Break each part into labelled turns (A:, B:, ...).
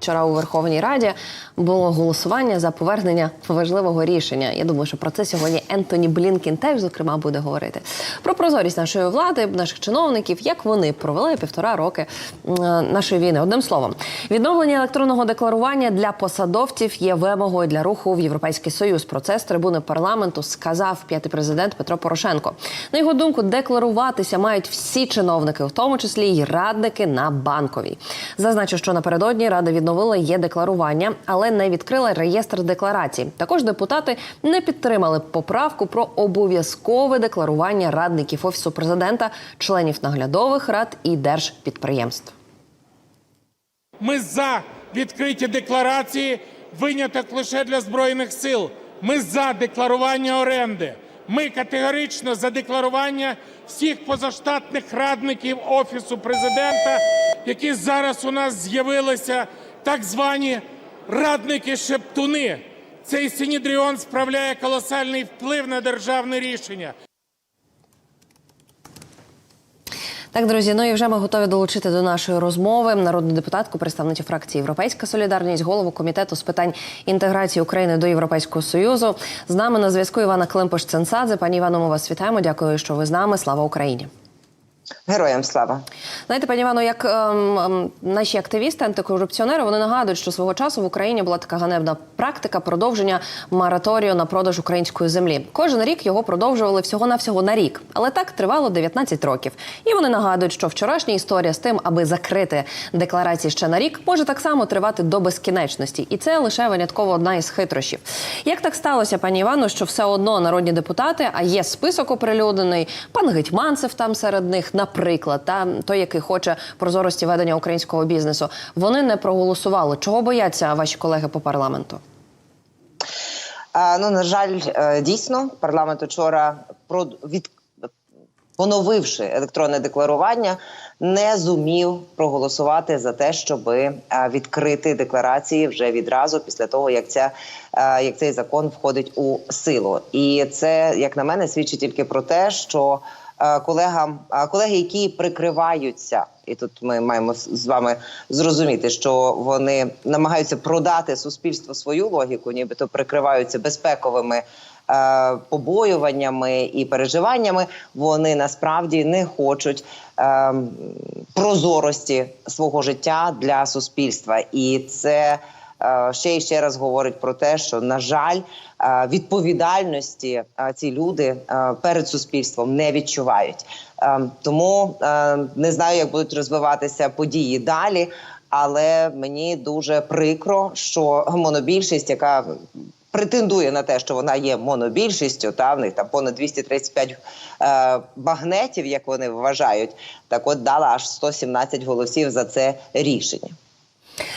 A: Вчора у Верховній Раді було голосування за повернення важливого рішення. Я думаю, що про це сьогодні Ентоні Блінкін теж зокрема буде говорити. Про прозорість нашої влади, наших чиновників, як вони провели півтора роки нашої війни. Одним словом, відновлення електронного декларування для посадовців є вимогою для руху в Європейський Союз. Про це з трибуни парламенту сказав п'ятий президент Петро Порошенко. На його думку, декларуватися мають всі чиновники, в тому числі й радники на банковій. Зазначу, що напередодні рада відновила є декларування, але не відкрила реєстр декларацій. Також депутати не підтримали поправку про обов'язкове декларування радників офісу президента, членів наглядових рад і держпідприємств.
B: Ми за відкриті декларації, виняток лише для збройних сил. Ми за декларування оренди. Ми категорично за декларування всіх позаштатних радників офісу президента, які зараз у нас з'явилися, так звані радники-шептуни. Цей синідріон справляє колосальний вплив на державне рішення.
A: Так, друзі, ну і вже ми готові долучити до нашої розмови народну депутатку, представницю фракції Європейська Солідарність, голову комітету з питань інтеграції України до Європейського союзу. З нами на зв'язку Івана Климпош Ценцадзе. Пані Івано, ми вас вітаємо. Дякую, що ви з нами. Слава Україні.
C: Героям слава.
A: Знаєте, пані Івано, як ем, ем, наші активісти, антикорупціонери, вони нагадують, що свого часу в Україні була така ганебна практика продовження мораторію на продаж української землі. Кожен рік його продовжували всього навсього на рік, але так тривало 19 років. І вони нагадують, що вчорашня історія з тим, аби закрити декларації ще на рік, може так само тривати до безкінечності, і це лише винятково одна із хитрощів. Як так сталося, пані Івано, що все одно народні депутати, а є список оприлюднений, пан Гетьманцев там серед них, наприклад, та той, який хоче прозорості ведення українського бізнесу, вони не проголосували. Чого бояться ваші колеги по парламенту?
C: Ну на жаль, е, дійсно, парламент вчора про від поновивши електронне декларування, не зумів проголосувати за те, щоб відкрити декларації вже відразу після того, як ця е, як цей закон входить у силу. І це, як на мене, свідчить тільки про те, що е, колегам е, колеги, які прикриваються, і тут ми маємо з вами зрозуміти, що вони намагаються продати суспільству свою логіку, нібито прикриваються безпековими е, побоюваннями і переживаннями. Вони насправді не хочуть е, прозорості свого життя для суспільства, і це е, ще і ще раз говорить про те, що на жаль, е, відповідальності е, ці люди е, перед суспільством не відчувають. Е, Тому е, не знаю, як будуть розвиватися події далі. Але мені дуже прикро, що монобільшість, яка претендує на те, що вона є монобільшістю, та в них там понад 235 е, багнетів, як вони вважають, так от дала аж 117 голосів за це рішення.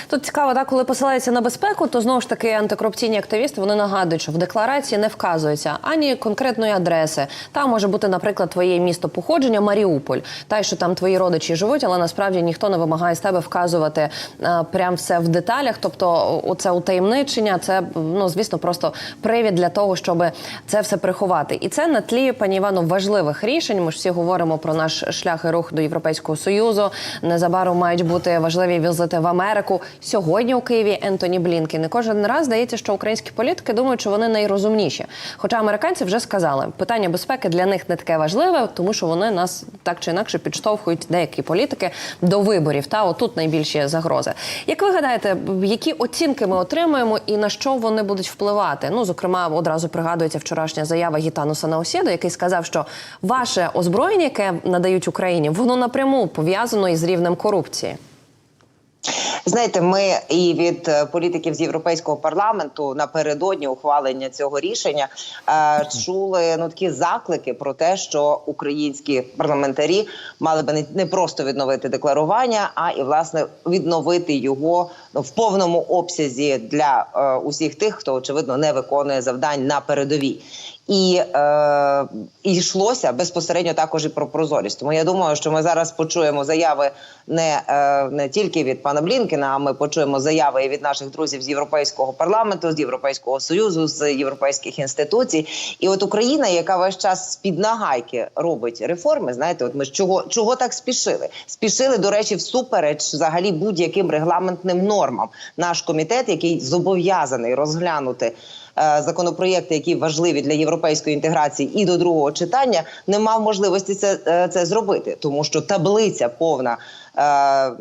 A: Тут цікаво, так, коли посилаються на безпеку, то знову ж таки антикорупційні активісти вони нагадують, що в декларації не вказується ані конкретної адреси. Там може бути, наприклад, твоє місто походження Маріуполь, та й що там твої родичі живуть, але насправді ніхто не вимагає з тебе вказувати е, прям все в деталях. Тобто, оце утаємничення, це ну звісно просто привід для того, щоб це все приховати. І це на тлі пані Івано важливих рішень. Ми ж всі говоримо про наш шлях і рух до Європейського союзу. Незабаром мають бути важливі візити в Америку. Сьогодні у Києві Ентоні Блінкен. І кожен раз здається, що українські політики думають, що вони найрозумніші. Хоча американці вже сказали, питання безпеки для них не таке важливе, тому що вони нас так чи інакше підштовхують деякі політики до виборів. Та отут найбільші загрози. Як ви гадаєте, які оцінки ми отримуємо і на що вони будуть впливати? Ну зокрема, одразу пригадується вчорашня заява Гітануса Наосєду, який сказав, що ваше озброєння, яке надають Україні, воно напряму пов'язано із рівнем корупції.
C: Знаєте, ми і від е, політиків з європейського парламенту напередодні ухвалення цього рішення е, чули ну такі заклики про те, що українські парламентарі мали би не, просто відновити декларування, а і власне відновити його ну, в повному обсязі для е, усіх тих, хто очевидно не виконує завдань на передовій. І, е, і йшлося безпосередньо також і про прозорість. Тому я думаю, що ми зараз почуємо заяви не, е, не тільки від пана Блінкена, а ми почуємо заяви і від наших друзів з Європейського парламенту, з Європейського союзу, з європейських інституцій. І от Україна, яка весь час з під нагайки робить реформи, знаєте, от ми чого, чого так спішили? Спішили, до речі, всупереч взагалі будь-яким регламентним нормам. Наш комітет, який зобов'язаний розглянути законопроєкти, які важливі для європейської інтеграції, і до другого читання, не мав можливості це, е, це зробити, тому що таблиця повна. е,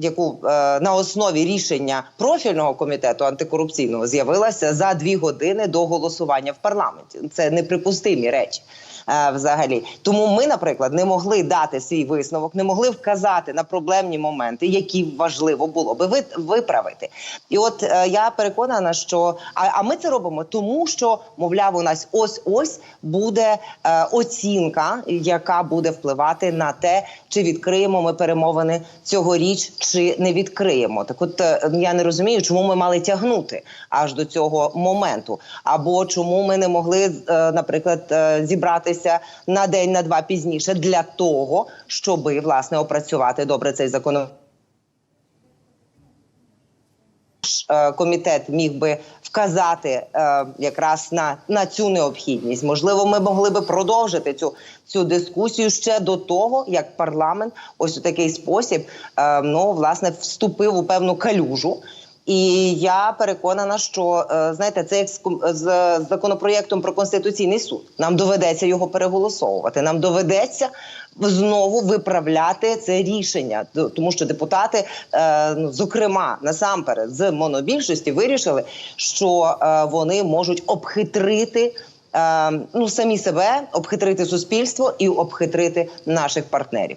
C: Яку е, на основі рішення профільного комітету антикорупційного з'явилася за дві години до голосування в парламенті. Це неприпустимі речі. Е, Взагалі, тому ми, наприклад, не могли дати свій висновок, не могли вказати на проблемні моменти, які важливо було би ви- виправити. І от е, я переконана, що а, а ми це робимо тому, що мовляв, у нас ось ось буде е, оцінка, яка буде впливати на те, чи відкриємо ми перемовини цьогоріч, чи не відкриємо. Так, от я не розумію, чому ми мали тягнути аж до цього моменту, або чому ми не могли, наприклад, е, зібратися на день на два пізніше для того, щоби власне опрацювати добре цей законопроект. е, комітет міг би вказати е, якраз на, на цю необхідність. Можливо, ми могли би продовжити цю, цю дискусію ще до того, як парламент ось у такий спосіб е, ну, власне вступив у певну калюжу. І я переконана, що е, знаєте, це як з законопроєктом про конституційний суд. Нам доведеться його переголосовувати. Нам доведеться знову виправляти це рішення, тому що депутати, е, ну, зокрема, насамперед з монобільшості, вирішили, що е, вони можуть обхитрити. Е, Ну, самі себе обхитрити суспільство і обхитрити наших партнерів.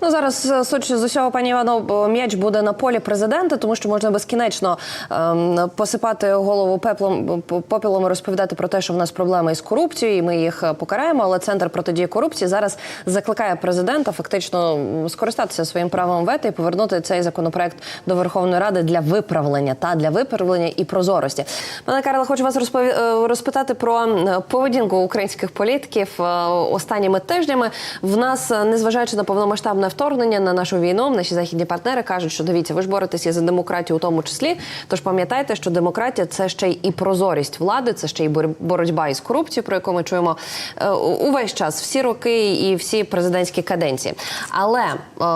A: Ну зараз е, судячи з усього, пані Івано, м'яч буде на полі президента, тому що можна безкінечно ем, посипати голову пеплом попілом і розповідати про те, що в нас проблеми із корупцією, і ми їх е, покараємо. Але центр протидії корупції зараз закликає президента фактично скористатися своїм правом вето і повернути цей законопроект до Верховної Ради для виправлення та для виправлення і прозорості. Пане Карле, хочу вас розпові... е, розпитати про поведінку українських політиків е, останніми тижнями. В нас, е, незважаючи на повномасштабне вторгнення на нашу війну, наші західні партнери кажуть, що дивіться, ви ж боретеся за демократію, у тому числі. Тож пам'ятайте, що демократія це ще й і прозорість влади, це ще й бор- боротьба із корупцією, про яку ми чуємо е, увесь час, всі роки і всі президентські каденції. Але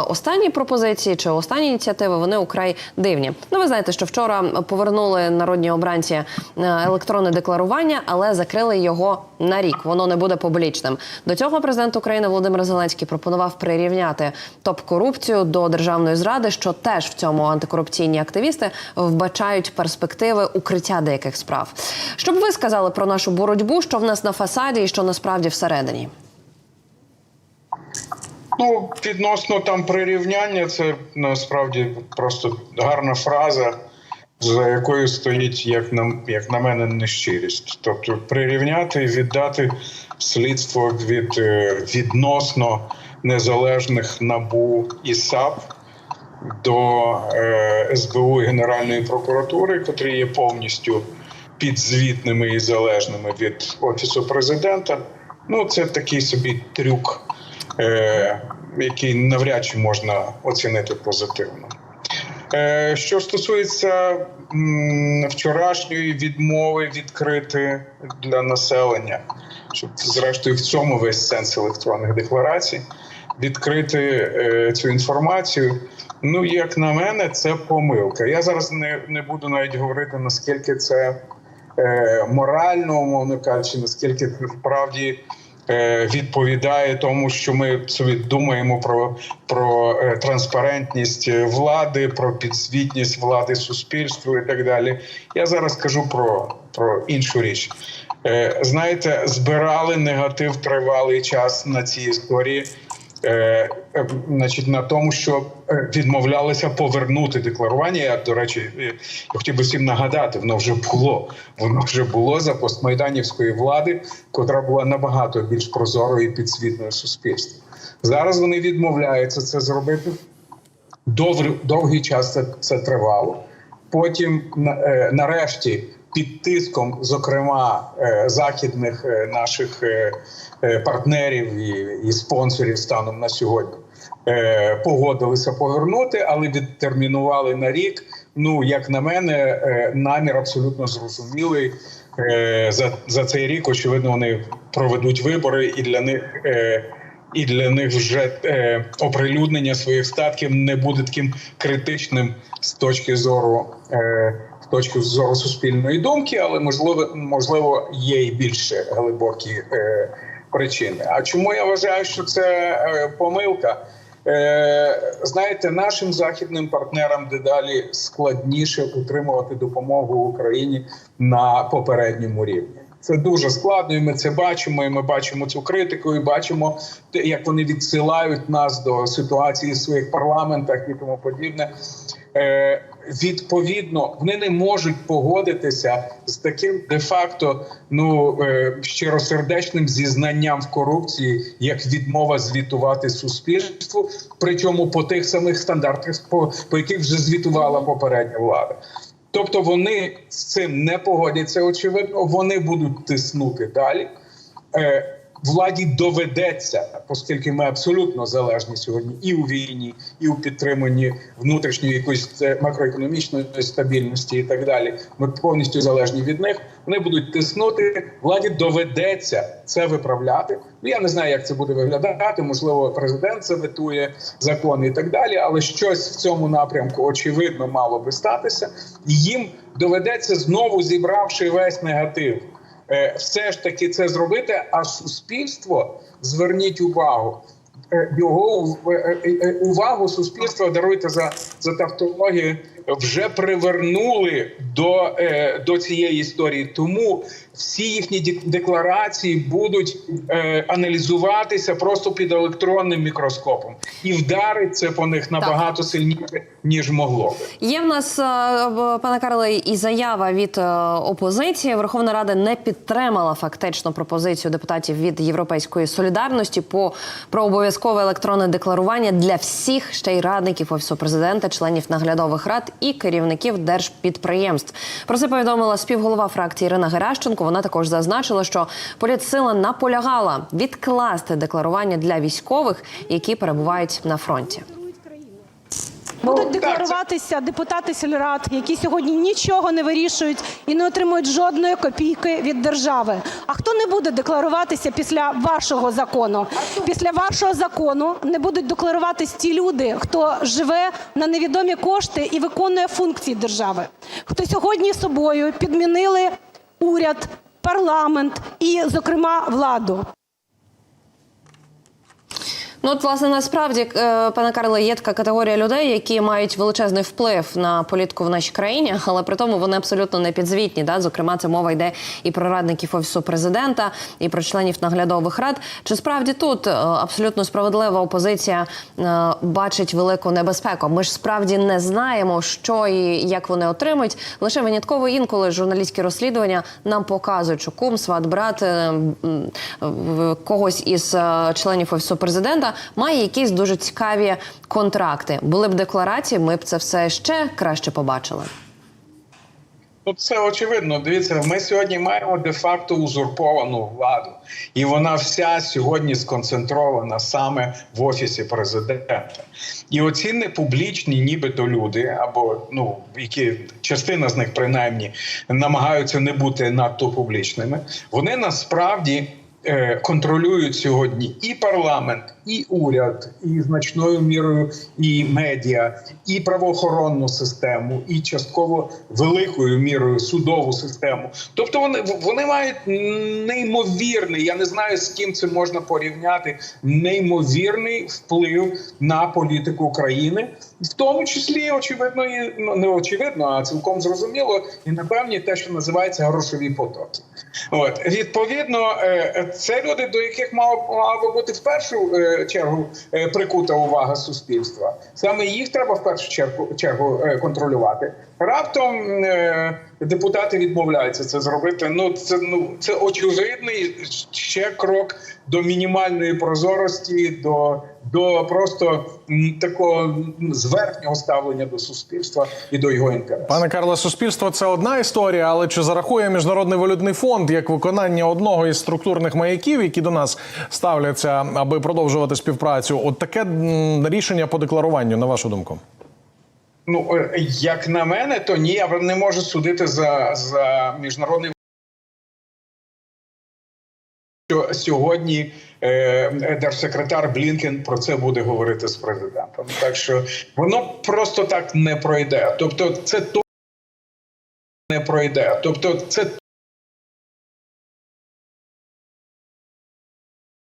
A: останні пропозиції чи останні ініціативи вони украй дивні. Ну, ви знаєте, що вчора повернули народні обранці електронне декларування, але закрили його на рік. Воно не буде публічним. До цього президент України Володимир Зеленський пропонував прирівняти топ-корупцію до державної зради, що теж в цьому антикорупційні активісти вбачають перспективи укриття деяких справ. Що б ви сказали про нашу боротьбу, що в нас на фасаді і що насправді всередині?
D: Ну, відносно там прирівняння, це насправді просто гарна фраза, за якою стоїть, як на, як на мене, нещирість. Тобто прирівняти і віддати слідство від е, відносно незалежних набу і САП до е, СБУ і Генеральної прокуратури, котрі є повністю підзвітними і залежними від офісу президента. Ну, це такий собі трюк, е, який навряд чи можна оцінити позитивно. Е, Що стосується вчорашньої відмови відкрити для населення, щоб зрештою в цьому весь сенс електронних декларацій, відкрити е, цю інформацію. Ну, як на мене, це помилка. Я зараз не, не буду навіть говорити наскільки це е, морально, умовно кажучи, наскільки е, відповідає тому, що ми собі думаємо про, про е, транспарентність влади, про підзвітність влади суспільству і так далі. Я зараз кажу про, про іншу річ. Е, знаєте, збирали негатив тривалий час на цій історії. Е, е, значить, на тому, що е, відмовлялися повернути декларування. Я, до речі, е, я хотів би всім нагадати, воно вже було. Воно вже було за постмайданівської влади, котра була набагато більш прозорою і підсвітною суспільству. Зараз вони відмовляються це зробити. Дов, довгий час це, це тривало. Потім, нарешті, під тиском, зокрема е, західних е, наших е, партнерів і, спонсорів станом на сьогодні, погодилися повернути, але відтермінували на рік. Ну, як на мене, намір абсолютно зрозумілий. За, за цей рік, очевидно, вони проведуть вибори, і для них і для них вже оприлюднення своїх статків не буде таким критичним з точки зору з точки зору суспільної думки, але можливо, можливо, є і більше глибокі е, причини. А чому я вважаю, що це е, помилка? Е, знаєте, нашим західним партнерам дедалі складніше утримувати допомогу Україні на попередньому рівні. Це дуже складно, і ми це бачимо. І ми бачимо цю критику, і бачимо, як вони відсилають нас до ситуації в своїх парламентах і тому подібне. Е, відповідно, вони не можуть погодитися з таким де-факто ну е, щиросердечним зізнанням в корупції, як відмова звітувати суспільству, причому по тих самих стандартах, по, по яких вже звітувала попередня влада. Тобто вони з цим не погодяться. Очевидно, вони будуть тиснути далі. Владі доведеться, оскільки ми абсолютно залежні сьогодні і у війні, і у підтриманні внутрішньої якоїсь е, макроекономічної стабільності, і так далі. Ми повністю залежні від них. Вони будуть тиснути. Владі доведеться це виправляти. Ну я не знаю, як це буде виглядати. Можливо, президент заветує закони і так далі. Але щось в цьому напрямку очевидно мало би статися. І їм доведеться знову зібравши весь негатив все ж таки це зробити. А суспільство зверніть увагу. е, Його е, е, е, увагу суспільства даруйте за, за тавтологію, вже привернули до, е, до цієї історії. Тому всі їхні декларації будуть е, аналізуватися просто під електронним мікроскопом, і вдарить це по них набагато сильніше ніж могло би.
A: Є в нас, е, пане Карле, і заява від опозиції. Верховна Рада не підтримала фактично пропозицію депутатів від Європейської солідарності по про обов'язкове електронне декларування для всіх ще й радників офісу президента, членів наглядових рад і керівників держпідприємств. Про це повідомила співголова фракції Ірина Геращенко. Вона також зазначила, що політсила наполягала відкласти декларування для військових, які перебувають на фронті.
E: Будуть декларуватися депутати сільрад, які сьогодні нічого не вирішують і не отримують жодної копійки від держави. А хто не буде декларуватися після вашого закону? Після вашого закону не будуть декларуватись ті люди, хто живе на невідомі кошти і виконує функції держави, хто сьогодні собою підмінили уряд, парламент і, зокрема, владу.
A: Ну, от, власне, насправді, е, пане Карле, є така категорія людей, які мають величезний вплив на політику в нашій країні, але при тому вони абсолютно не підзвітні. Да? Зокрема, це мова йде і про радників офісу президента, і про членів наглядових рад. Чи справді тут е, абсолютно справедлива опозиція е, бачить велику небезпеку? Ми ж справді не знаємо, що і як вони отримують. Лише винятково інколи журналістські розслідування нам показують, що кум, сват, брат когось із членів офісу президента має якісь дуже цікаві контракти. Були б декларації, ми б це все ще краще побачили.
D: Ну, це очевидно. Дивіться, ми сьогодні маємо де-факто узурповану владу, і вона вся сьогодні сконцентрована саме в офісі президента. І оці непублічні, нібито люди, або ну які частина з них принаймні намагаються не бути надто публічними. Вони насправді. Е, Контролюють сьогодні і парламент, і уряд, і значною мірою і медіа, і правоохоронну систему, і частково великою мірою судову систему. Тобто вони вони мають неймовірний, я не знаю з ким це можна порівняти. Неймовірний вплив на політику України, в тому числі очевидно, і ну не очевидно, а цілком зрозуміло, і напевні те, що називається грошові потоки. От відповідно, е, це люди, до яких мало мала би бути в першу е, чергу е, прикута увага суспільства. Саме їх треба в першу чергу чергу контролювати. Раптом депутати відмовляються це зробити. Ну це ну це очевидний ще крок до мінімальної прозорості, до, до просто такого зверхнього ставлення до суспільства і до його інтересів.
F: Пане Карле, суспільство це одна історія, але чи зарахує міжнародний валютний фонд як виконання одного із структурних маяків, які до нас ставляться, аби продовжувати співпрацю? От таке рішення по декларуванню, на вашу думку?
D: Ну е, як на мене, то ні, я не можу судити за, за міжнародний. Що сьогодні е, держсекретар Блінкен про це буде говорити з президентом. Так що воно просто так не пройде. Тобто, це то не пройде. Тобто, це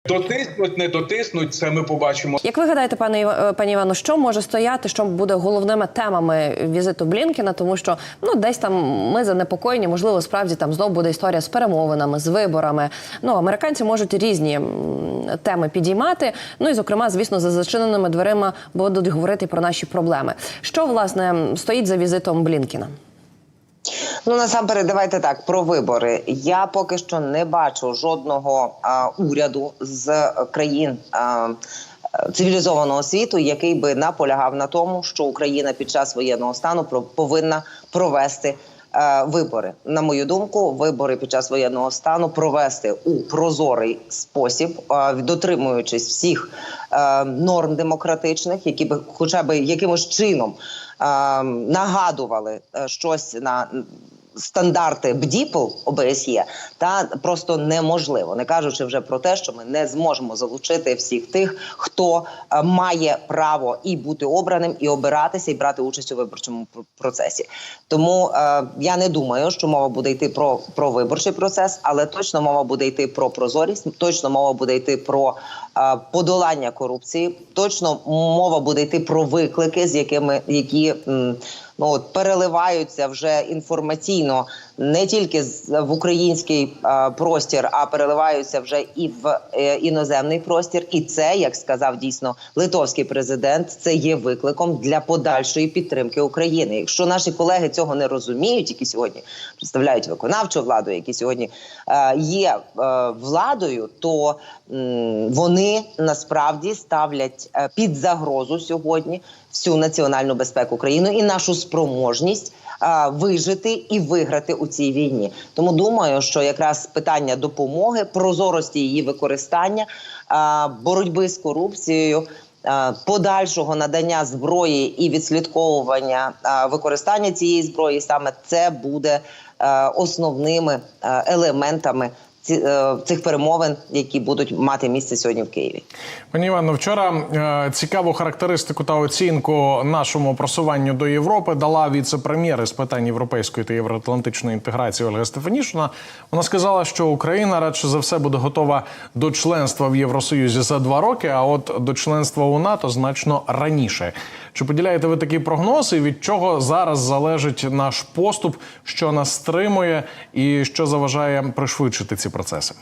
D: дотиснуть, не дотиснуть. Це ми побачимо.
A: Як ви гадаєте, пане е, пані Івано, що може стояти, що буде головними темами візиту Блінкіна? Тому що ну десь там ми занепокоєні, можливо, справді там знов буде історія з перемовинами, з виборами. Ну американці можуть різні теми підіймати. Ну і зокрема, звісно, за зачиненими дверима будуть говорити про наші проблеми. Що власне стоїть за візитом Блінкіна?
C: Ну насамперед, давайте так про вибори. Я поки що не бачу жодного а, уряду з країн. А, Цивілізованого світу, який би наполягав на тому, що Україна під час воєнного стану повинна провести вибори. На мою думку, вибори під час воєнного стану провести у прозорий спосіб, е, дотримуючись всіх е, норм демократичних, які би хоча б якимось чином е, нагадували е, щось на стандарти БДІПЛ ОБСЄ, та просто неможливо, не кажучи вже про те, що ми не зможемо залучити всіх тих, хто е, має право і бути обраним, і обиратися, і брати участь у виборчому процесі. Тому е, я не думаю, що мова буде йти про, про виборчий процес, але точно мова буде йти про прозорість, точно мова буде йти про е, подолання корупції, точно мова буде йти про виклики, з якими які. ну от переливаються вже інформаційно не тільки в український простір, а переливаються вже і в е, іноземний простір. І це, як сказав дійсно литовський президент, це є викликом для подальшої підтримки України. Якщо наші колеги цього не розуміють, які сьогодні представляють виконавчу владу, які сьогодні е, є е, владою, то вони насправді ставлять під загрозу сьогодні всю національну безпеку країни і нашу спроможність вижити і виграти у цій війні. Тому думаю, що якраз питання допомоги, прозорості її використання, боротьби з корупцією. Подальшого надання зброї і відслідковування використання цієї зброї саме це буде основними елементами цих перемовин, які будуть мати місце сьогодні в Києві.
F: Пані Івано, вчора е, цікаву характеристику та оцінку нашому просуванню до Європи дала віце-прем'єр з питань європейської та євроатлантичної інтеграції Ольга Стефанішина. Вона сказала, що Україна радше за все буде готова до членства в Євросоюзі за два роки, а от до членства у НАТО значно раніше. Чи поділяєте ви такий прогноз? І від чого зараз залежить наш поступ, що нас стримує і що заважає пришвидшити ці процеси?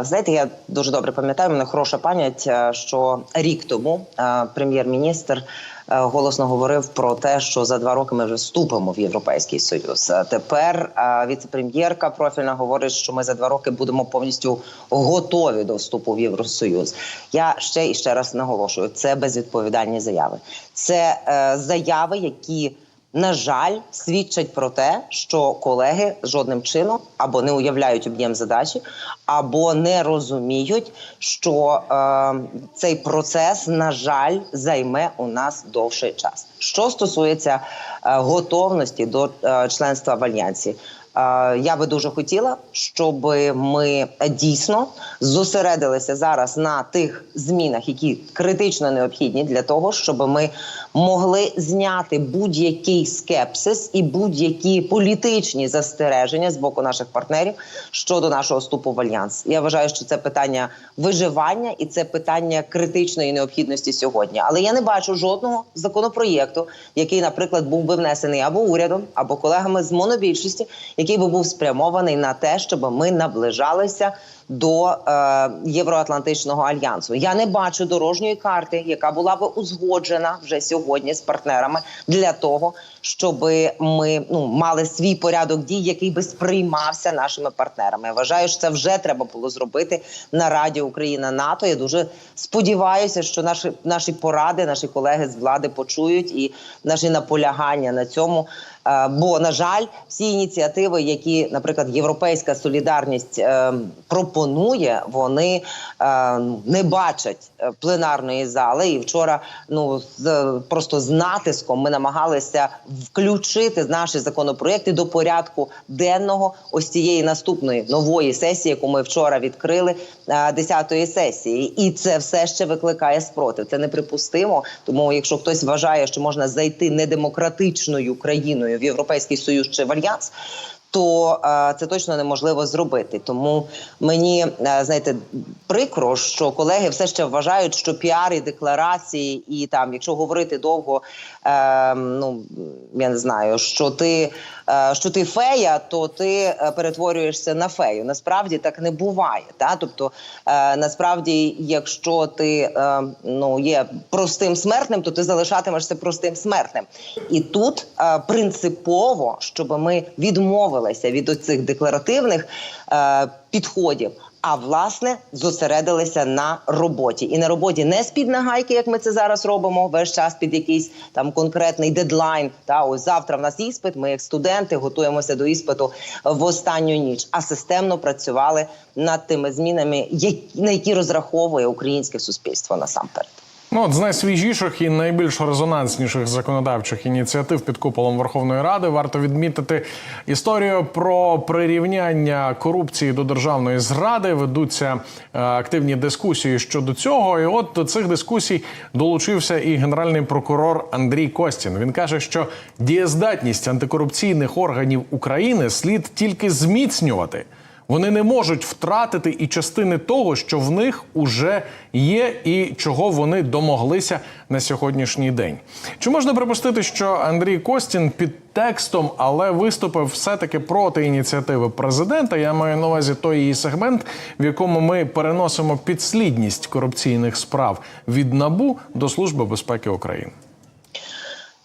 C: Знаєте, я дуже добре пам'ятаю, мене хороша пам'ять, що рік тому прем'єр-міністр голосно говорив про те, що за два роки ми вже вступимо в Європейський Союз. Тепер е, віце-прем'єрка профільна говорить, що ми за два роки будемо повністю готові до вступу в Євросоюз. Я ще і ще раз наголошую: це безвідповідальні заяви. Це е, заяви, які на жаль, свідчать про те, що колеги жодним чином або не уявляють об'єм задачі, або не розуміють, що е, цей процес, на жаль, займе у нас довший час. Що стосується е, готовності до е, членства в альянсі. Е, Я би дуже хотіла, щоб ми дійсно зосередилися зараз на тих змінах, які критично необхідні для того, щоб ми могли зняти будь-який скепсис і будь-які політичні застереження з боку наших партнерів щодо нашого вступу в альянс. Я вважаю, що це питання виживання і це питання критичної необхідності сьогодні. Але я не бачу жодного законопроєкту, який, наприклад, був би внесений або урядом, або колегами з монобільшості, який би був спрямований на те, щоб ми наближалися до е, Євроатлантичного альянсу. Я не бачу дорожньої карти, яка була би узгоджена вже сьогодні з партнерами для того, щоб ми ну мали свій порядок дій, який би сприймався нашими партнерами. Я вважаю, що це вже треба було зробити на Раді Україна НАТО. Я дуже сподіваюся, що наші наші поради, наші колеги з влади почують і наші наполягання на цьому. Е, Бо на жаль, всі ініціативи, які, наприклад, Європейська солідарність е, пропонує, вони е, не бачать е, пленарної зали. І вчора, ну з просто з натиском ми намагалися включити наші законопроекти до порядку денного ось цієї наступної нової сесії, яку ми вчора відкрили е, 10-ї сесії, і це все ще викликає спротив. Це неприпустимо. Тому, якщо хтось вважає, що можна зайти недемократичною країною в Європейський Союз чи в Альянс. То е, це точно неможливо зробити. Тому мені е, знаєте прикро, що колеги все ще вважають, що піар декларації, і там, якщо говорити довго, е, ну я не знаю, що ти, що ти фея, то ти перетворюєшся на фею. Насправді так не буває. Та? Тобто, насправді, якщо ти ну є простим смертним, то ти залишатимешся простим смертним. І тут принципово, щоб ми відмовилися від оцих декларативних е, підходів. А власне зосередилися на роботі, і на роботі не з під нагайки, як ми це зараз робимо, весь час під якийсь там конкретний дедлайн. Та ось завтра в нас іспит. Ми, як студенти, готуємося до іспиту в останню ніч, а системно працювали над тими змінами, які на які розраховує українське суспільство насамперед.
F: Ну, от з найсвіжіших і найбільш резонансніших законодавчих ініціатив під куполом Верховної Ради варто відмітити історію про прирівняння корупції до державної зради. Ведуться е, активні дискусії щодо цього. І от до цих дискусій долучився і генеральний прокурор Андрій Костін. Він каже, що дієздатність антикорупційних органів України слід тільки зміцнювати. Вони не можуть втратити і частини того, що в них уже є, і чого вони домоглися на сьогоднішній день. Чи можна припустити, що Андрій Костін під текстом, але виступив все-таки проти ініціативи президента? Я маю на увазі той її сегмент, в якому ми переносимо підслідність корупційних справ від набу до Служби безпеки України.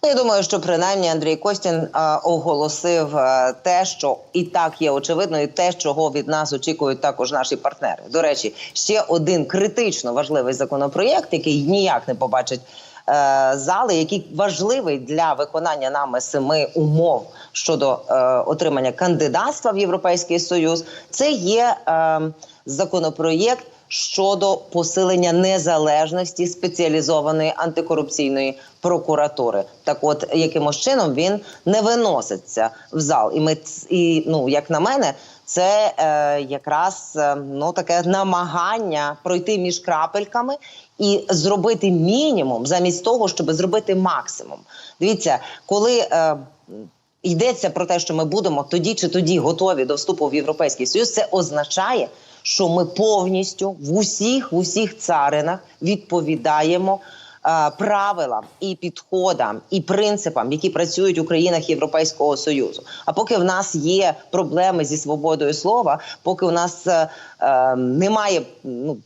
C: Ну, Я думаю, що принаймні Андрій Костін е, оголосив е, те, що і так є очевидно, і те, чого від нас очікують також наші партнери. До речі, ще один критично важливий законопроєкт, який ніяк не побачить. е, Зали, який важливий для виконання нами семи умов щодо е, отримання кандидатства в Європейський Союз, це є е, законопроєкт щодо посилення незалежності спеціалізованої антикорупційної прокуратури. Так, от якимось чином він не виноситься в зал, і ми і ну як на мене. Це е, якраз е, ну таке намагання пройти між крапельками і зробити мінімум замість того, щоб зробити максимум. Дивіться, коли е, йдеться про те, що ми будемо тоді чи тоді готові до вступу в Європейський Союз, це означає, що ми повністю в усіх в усіх царинах відповідаємо е, правилам і підходам і принципам, які працюють у країнах Європейського союзу. А поки в нас є проблеми зі свободою слова, поки у нас е, е, немає ну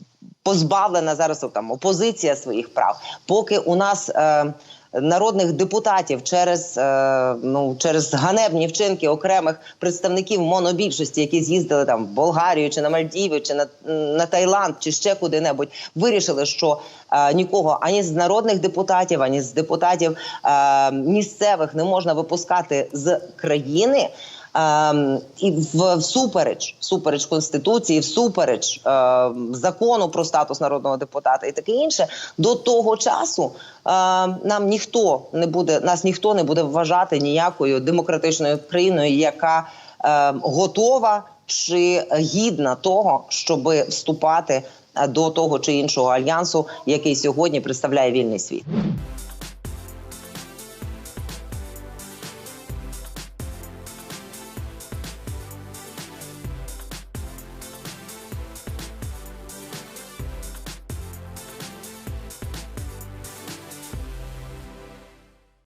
C: позбавлена зараз там опозиція своїх прав, поки у нас. Е, Народних депутатів через е, ну через ганебні вчинки окремих представників монобільшості, які з'їздили там в Болгарію чи на Мальдіви, чи на, на Таїланд, чи ще куди-небудь, вирішили, що е, нікого ані з народних депутатів, ані з депутатів е, місцевих не можна випускати з країни. Ем, і всупереч, всупереч конституції, всупереч е, закону про статус народного депутата і таке інше, до того часу е, нам ніхто не буде, нас ніхто не буде вважати ніякою демократичною країною, яка готова чи гідна того, щоб вступати е, до того чи іншого альянсу, який сьогодні представляє вільний світ.